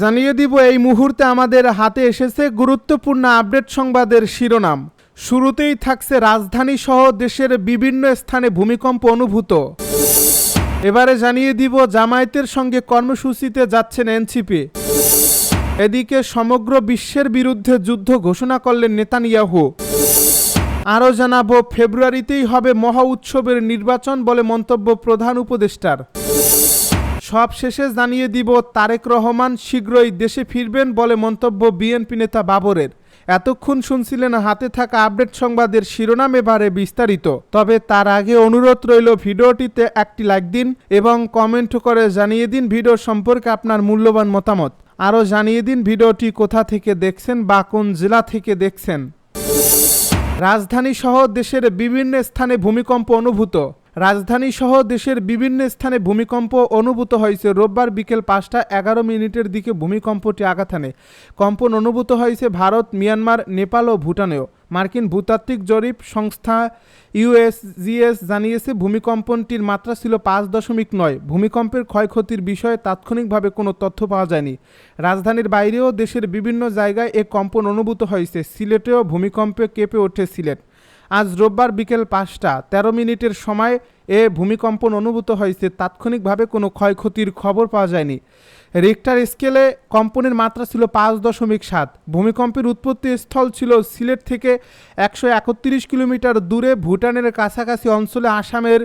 জানিয়ে দিব, এই মুহূর্তে আমাদের হাতে এসেছে গুরুত্বপূর্ণ আপডেট সংবাদের শিরোনাম। শুরুতেই থাকছে রাজধানী সহ দেশের বিভিন্ন স্থানে ভূমিকম্প অনুভূত। এবারে জানিয়ে দিব, জামায়াতের সঙ্গে কর্মসূচিতে যাচ্ছেন এনসিপি। এদিকে সমগ্র বিশ্বের বিরুদ্ধে যুদ্ধ ঘোষণা করলেন নেতানিয়াহু। আরও জানাব, ফেব্রুয়ারিতেই হবে মহা উৎসবের নির্বাচন বলে মন্তব্য প্রধান উপদেষ্টার। সব শেষে জানিয়ে দিব, তারেক রহমান শীঘ্রই দেশে ফিরবেন বলে মন্তব্য বিএনপি নেতা বাবরের। এতক্ষণ শুনছিলেন হাতে থাকা আপডেট সংবাদের শিরোনাম এবারে বিস্তারিত। তবে তার আগে অনুরোধ রইল ভিডিওটিতে একটি লাইক দিন এবং কমেন্ট করে জানিয়ে দিন ভিডিও সম্পর্কে আপনার মূল্যবান মতামত। আরও জানিয়ে দিন ভিডিওটি কোথা থেকে দেখছেন বা কোন জেলা থেকে দেখছেন। রাজধানী সহ দেশের বিভিন্ন স্থানে ভূমিকম্প অনুভূত। রাজধানী সহ দেশের বিভিন্ন স্থানে ভূমিকম্প অনুভূত হয়েছে। রোববার বিকেল পাঁচটা এগারো মিনিটের দিকে ভূমিকম্পটি আঘাত হানে। কম্পন অনুভূত হয়েছে ভারত, মিয়ানমার, নেপাল ও ভুটানেও। মার্কিন ভূতাত্ত্বিক জরিপ সংস্থা ইউএসজিএস জানিয়েছে, ভূমিকম্পনটির মাত্রা ছিল পাঁচ দশমিক নয়। ভূমিকম্পের ক্ষয়ক্ষতির বিষয়ে তাৎক্ষণিকভাবে কোনো তথ্য পাওয়া যায়নি। রাজধানীর বাইরেও দেশের বিভিন্ন জায়গায় এ কম্পন অনুভূত হয়েছে। সিলেটেও ভূমিকম্পে কেঁপে ওঠে সিলেট। আজ রোববার বিকেল পাঁচটা, তেরো মিনিটের সময় এ ভূমিকম্পন অনুভূত হয়েছে। তাৎক্ষণিকভাবে কোনো ক্ষয়ক্ষতির খবর পাওয়া যায়নি। রিক্টার স্কেলে কম্পনের মাত্রা ছিল পাঁচ দশমিক সাত। ভূমিকম্পের উৎপত্তি স্থল ছিল সিলেট থেকে একশো একত্রিশ কিলোমিটার দূরে ভুটানের কাছাকাছি অঞ্চলে আসামের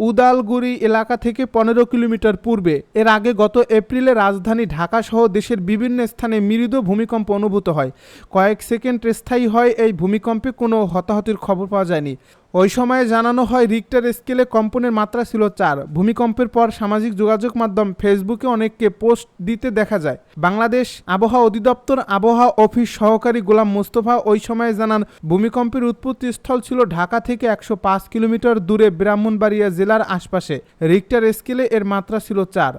উদালগুড়ি এলাকা থেকে পনেরো কিলোমিটার পূর্বে। এর আগে গত এপ্রিলে রাজধানী ঢাকা সহ দেশের বিভিন্ন স্থানে মৃদু ভূমিকম্প অনুভূত হয়। কয়েক সেকেন্ড স্থায়ী হয় এই ভূমিকম্পে, কোনো হতাহতির খবর পাওয়া যায়নি। ওই সময়ে জানানো হয় রিক্টার স্কেলে কম্পনের মাত্রা ছিল চার। ভূমিকম্পের পর সামাজিক যোগাযোগ মাধ্যম ফেসবুকে অনেককে পোস্ট দিতে দেখা যায়। বাংলাদেশ আবহাওয়া অধিদপ্তর আবহাওয়া অফিস সহকারী গোলাম মোস্তফা ওই সময়ে জানান, ভূমিকম্পের উৎপত্তি স্থল ছিল ঢাকা থেকে একশো পাঁচ কিলোমিটার দূরে ব্রাহ্মণবাড়িয়া জেলার আশপাশে। রিক্টার স্কেলে এর মাত্রা ছিল চার।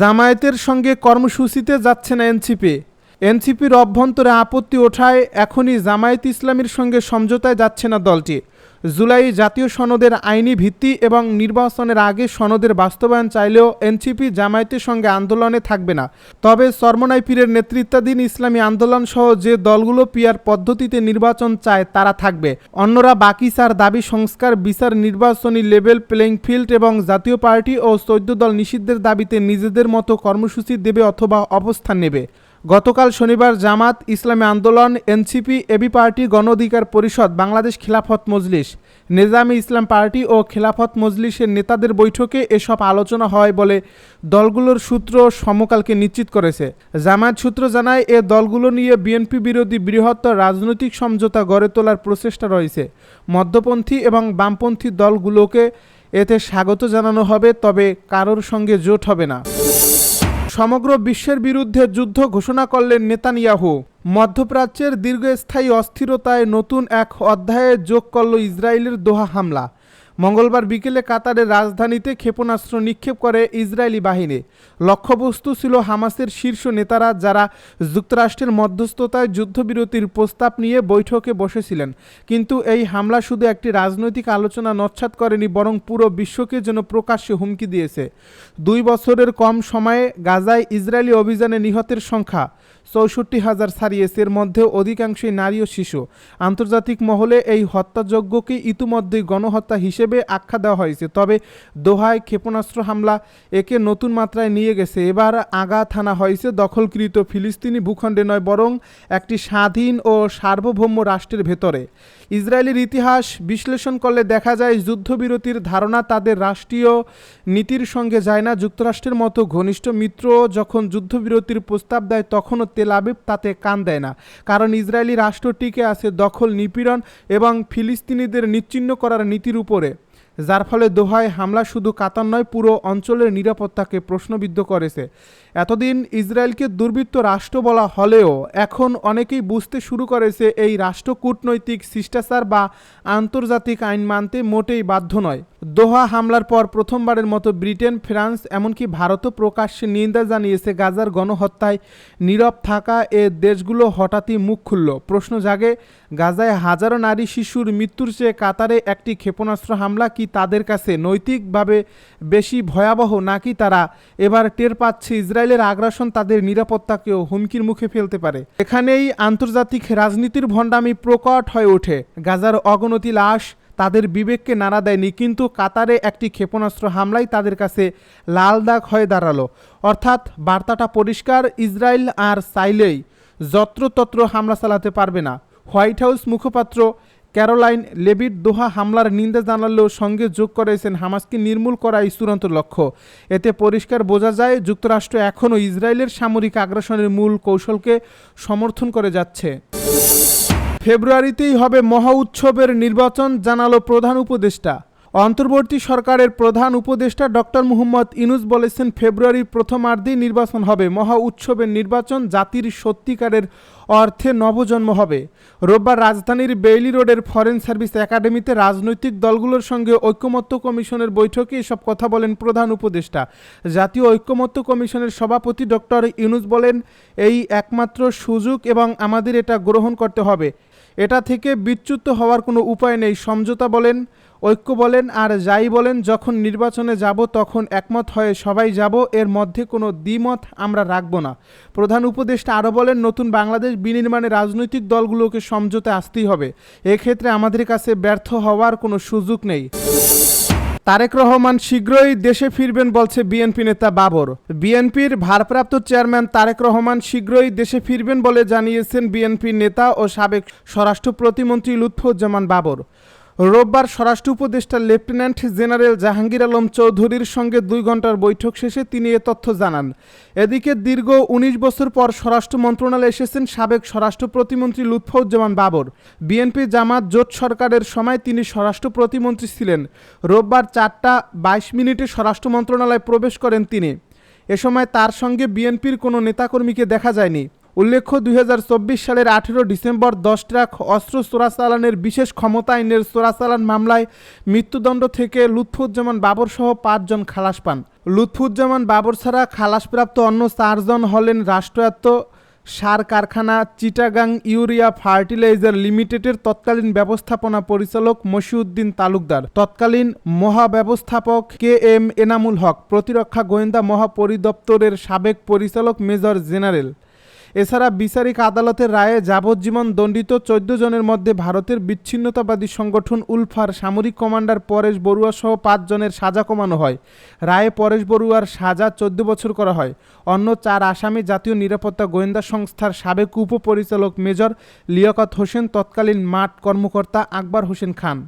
জামায়াতের সঙ্গে কর্মসূচিতে যাচ্ছে না এনসিপি। এনসিপির অভ্যন্তরে আপত্তি ওঠায় এখনই জামায়াত ইসলামীর সঙ্গে সমঝোতায় যাচ্ছে না দলটি। জুলাই জাতীয় সনদের আইনি ভিত্তি এবং নির্বাচনের আগে সনদের বাস্তবায়ন চাইলেও এনসিপি জামায়াতের সঙ্গে আন্দোলনে থাকবে না। তবে সরমনাই পীরের নেতৃত্বাধীন ইসলামী আন্দোলন সহ যে দলগুলো পিয়ার পদ্ধতিতে নির্বাচন চায় তারা থাকবে। অন্যরা বাকি চার দাবি সংস্কার, বিচার, নির্বাচনী লেভেল প্লেইং ফিল্ড এবং জাতীয় পার্টি ও চৌদ্দ দল নিষিদ্ধের দাবিতে নিজেদের মতো কর্মসূচি দেবে অথবা অবস্থান নেবে। গতকাল শনিবার জামাত ইসলামী আন্দোলন, এনসিপি, এবি পার্টি, গণ অধিকার পরিষদ, বাংলাদেশ খিলাফত মজলিস, নিজামী ইসলাম পার্টি ও খেলাফত মজলিসের নেতাদের বৈঠকে এসব আলোচনা হয় বলে দলগুলোর সূত্র সমকালকে নিশ্চিত করেছে। জামায়াত সূত্র জানায়, এ দলগুলো নিয়ে বিএনপি বিরোধী বৃহত্তর রাজনৈতিক সমঝোতা গড়ে তোলার প্রচেষ্টা রয়েছে। মধ্যপন্থী এবং বামপন্থী দলগুলোকে এতে স্বাগত জানানো হবে, তবে কারোর সঙ্গে জোট হবে না। সমগ্র বিশ্বের বিরুদ্ধে যুদ্ধ ঘোষণা করলেন নেতানিয়াহু। মধ্যপ্রাচ্যের দীর্ঘস্থায়ী অস্থিরতায় নতুন এক অধ্যায়ে যোগ করল ইসরায়েলের দোহা হামলা। মঙ্গলবার বিকেলে কাতারের রাজধানীতে ক্ষেপণাস্ত্র নিক্ষেপ করে ইসরায়েলি বাহিনী। লক্ষ্যবস্তু ছিল হামাসের শীর্ষ নেতারা যারা যুক্তরাষ্ট্রের মধ্যস্থতায় যুদ্ধবিরতির প্রস্তাব নিয়ে বৈঠকে বসেছিলেন। কিন্তু এই হামলা শুধু একটি রাজনৈতিক আলোচনা নচ্ছাত করেনি, বরং পুরো বিশ্বকে যেন প্রকাশ্যে হুমকি দিয়েছে। দুই বছরের কম সময়ে গাজায় ইসরায়েলি অভিযানে নিহতের সংখ্যা চৌষট্টি হাজার ছাড়িয়েছে এর মধ্যে অধিকাংশই নারী ও শিশু। আন্তর্জাতিক মহলে এই হত্যাযজ্ঞকে ইতিমধ্যেই গণহত্যা হিসেবে আখ্যা দেওয়া হয়েছে। তবে দোহায় ক্ষেপণাস্ত্র হামলা একে নতুন মাত্রায় নিয়ে গেছে। এবার আগা থানা হয়েছে দখলকৃত ফিলিস্তিনি ভূখণ্ডে নয়, বরং একটি স্বাধীন ও সার্বভৌম রাষ্ট্রের ভেতরে। ইসরায়েলের ইতিহাস বিশ্লেষণ করলে দেখা যায় যুদ্ধবিরতির ধারণা তাদের রাষ্ট্রীয় নীতির সঙ্গে যায় না। যুক্তরাষ্ট্রের মতো ঘনিষ্ঠ মিত্র যখন যুদ্ধবিরতির প্রস্তাব দেয়, তখনও তেল আবিব তাতে কান দেয় না। কারণ ইসরায়েলি রাষ্ট্র টিকে আছে দখল, নিপীড়ন এবং ফিলিস্তিনিদের নিচ্ছিন্ন করার নীতির উপরে। যার ফলে দোহায় হামলা শুধু কাতার নয়, পুরো অঞ্চলের নিরাপত্তাকে প্রশ্নবিদ্ধ করেছে। এতদিন ইসরায়েলকে দুর্বৃত্ত রাষ্ট্র বলা হলেও এখন অনেকেই বুঝতে শুরু করেছে এই রাষ্ট্র কূটনৈতিক শিষ্টাচার বা আন্তর্জাতিক আইন মানতে মোটেই বাধ্য নয়। দোহা হামলার পর প্রথমবারের মতো ব্রিটেন, ফ্রান্স, এমনকি ভারতও প্রকাশ্যে নিন্দা জানিয়েছে গাজার গণহত্যায় নীরব থাকা এ দেশগুলো হঠাৎই মুখ খুলল। প্রশ্ন জাগে, গাজায় হাজারো নারী শিশুর মৃত্যুর চেয়ে কাতারে একটি ক্ষেপণাস্ত্র হামলা কি তাদের কাছে নৈতিকভাবে বেশি ভয়াবহ নাকি তারা এবার টের পাচ্ছে ইসরায়েলের আগ্রাসন তাদের নিরাপত্তাকেও হুমকির মুখে ফেলতে পারে। এখানেই আন্তর্জাতিক রাজনীতির ভণ্ডামি প্রকট হয়ে ওঠে। গাজার অগণতি লাশ তাদের বিবেককে নাড়া দেয়নি, কিন্তু কাতারে একটি ক্ষেপণাস্ত্র হামলাই তাদের কাছে লাল দাগ হয়ে দাঁড়াল। অর্থাৎ বার্তাটা পরিষ্কার, ইসরায়েল আর চাইলেই যত্রতত্র হামলা চালাতে পারবে না। হোয়াইট হাউস মুখপাত্র ক্যারোলাইন লেবিট দোহা হামলার নিন্দা জানালেও সঙ্গে যোগ করেছেন হামাসকে নির্মূল করাই চূড়ান্ত লক্ষ্য। এতে পরিষ্কার বোঝা যায়, যুক্তরাষ্ট্র এখনও ইসরায়েলের সামরিক আগ্রাসনের মূল কৌশলকে সমর্থন করে যাচ্ছে। ফেব্রুয়ারিতেই হবে মহা উৎসবের নির্বাচন, জানালো প্রধান উপদেষ্টা। অন্তর্বর্তী সরকারের প্রধান উপদেষ্টা ডক্টর মুহম্মদ ইনুস বলেছেন, ফেব্রুয়ারির প্রথমার্ধেই নির্বাচন হবে। মহা উৎসবের নির্বাচন জাতির সত্যিকারের অর্থে নবজন্ম হবে। রোববার রাজধানীর বেইলি রোডের ফরেন সার্ভিস একাডেমিতে রাজনৈতিক দলগুলোর সঙ্গে ঐক্যমত্য কমিশনের বৈঠকে এসব কথা বলেন প্রধান উপদেষ্টা। জাতীয় ঐক্যমত্য কমিশনের সভাপতি ডক্টর ইউনুস বলেন, এই একমাত্র সুযোগ এবং আমাদের এটা গ্রহণ করতে হবে। এটা থেকে বিচ্যুত হওয়ার কোনো উপায় নেই। সমঝোতা বলেন ঐক্য বলেন আর যাই বলেন, যখন নির্বাচনে যাব তখন একমত হয়ে সবাই যাব, এর মধ্যে কোনো দ্বিমত আমরা রাখব না। প্রধান উপদেষ্টা আরও বলেন, নতুন বাংলাদেশ বিনির্মাণে রাজনৈতিক দলগুলোকে সমঝোতে আসতেই হবে। এক্ষেত্রে আমাদের কাছে ব্যর্থ হওয়ার কোনো সুযোগ নেই। তারেক রহমান শীঘ্রই দেশে ফিরবেন বলছে বিএনপি নেতা বাবর। বিএনপির ভারপ্রাপ্ত চেয়ারম্যান তারেক রহমান শীঘ্রই দেশে ফিরবেন বলে জানিয়েছেন বিএনপি নেতা ও সাবেক স্বরাষ্ট্র প্রতিমন্ত্রী লুৎফুজ্জামান বাবর। রোববার স্বরাষ্ট্র উপদেষ্টা লেফটেন্যান্ট জেনারেল জাহাঙ্গীর আলম চৌধুরীর সঙ্গে দুই ঘণ্টার বৈঠক শেষে তিনি এ তথ্য জানান। এদিকে দীর্ঘ ১৯ বছর পর স্বরাষ্ট্র মন্ত্রণালয়ে এসেছেন সাবেক স্বরাষ্ট্র প্রতিমন্ত্রী লুৎফুজ্জামান বাবর। বিএনপি জামাত জোট সরকারের সময় তিনি স্বরাষ্ট্র প্রতিমন্ত্রী ছিলেন। রোববার চারটা বাইশ মিনিটে স্বরাষ্ট্র মন্ত্রণালয়ে প্রবেশ করেন তিনি। এ সময় তার সঙ্গে বিএনপির কোনো নেতাকর্মীকে দেখা যায়নি। উল্লেখ্য, দুই হাজার চব্বিশ সালের আঠেরো ডিসেম্বর দশ ট্রাক অস্ত্র চোরাচালানের বিশেষ ক্ষমতা আইনের চোরাচালান মামলায় মৃত্যুদণ্ড থেকে লুৎফুজ্জামান বাবর সহ পাঁচজন খালাস পান। লুৎফুজ্জামান বাবর ছাড়া খালাসপ্রাপ্ত অন্য চারজন হলেন রাষ্ট্রায়ত্ত সার কারখানা চিটাগাং ইউরিয়া ফার্টিলাইজার লিমিটেডের তৎকালীন ব্যবস্থাপনা পরিচালক মশিউদ্দিন তালুকদার, তৎকালীন মহাব্যবস্থাপক কে এম এনামুল হক, প্রতিরক্ষা গোয়েন্দা মহাপরিদপ্তরের সাবেক পরিচালক মেজর জেনারেল। এছাড়া বিচারিক আদালতের রায়ে যাবজ্জীবন দণ্ডিত চোদ্দ জনের মধ্যে ভারতের বিচ্ছিন্নতাবাদী সংগঠন উলফার সামরিক কমান্ডার পরেশ বড়ুয়া সহ পাঁচ জনের সাজা কমানো হয়। রায়ে পরেশ বড়ুয়ার সাজা চোদ্দ বছর করা হয়। অন্য চার আসামি জাতীয় নিরাপত্তা গোয়েন্দা সংস্থার সাবেক উপপরিচালক মেজর লিয়াকত হোসেন তৎকালীন মাঠ কর্মকর্তা আকবর হোসেন খান।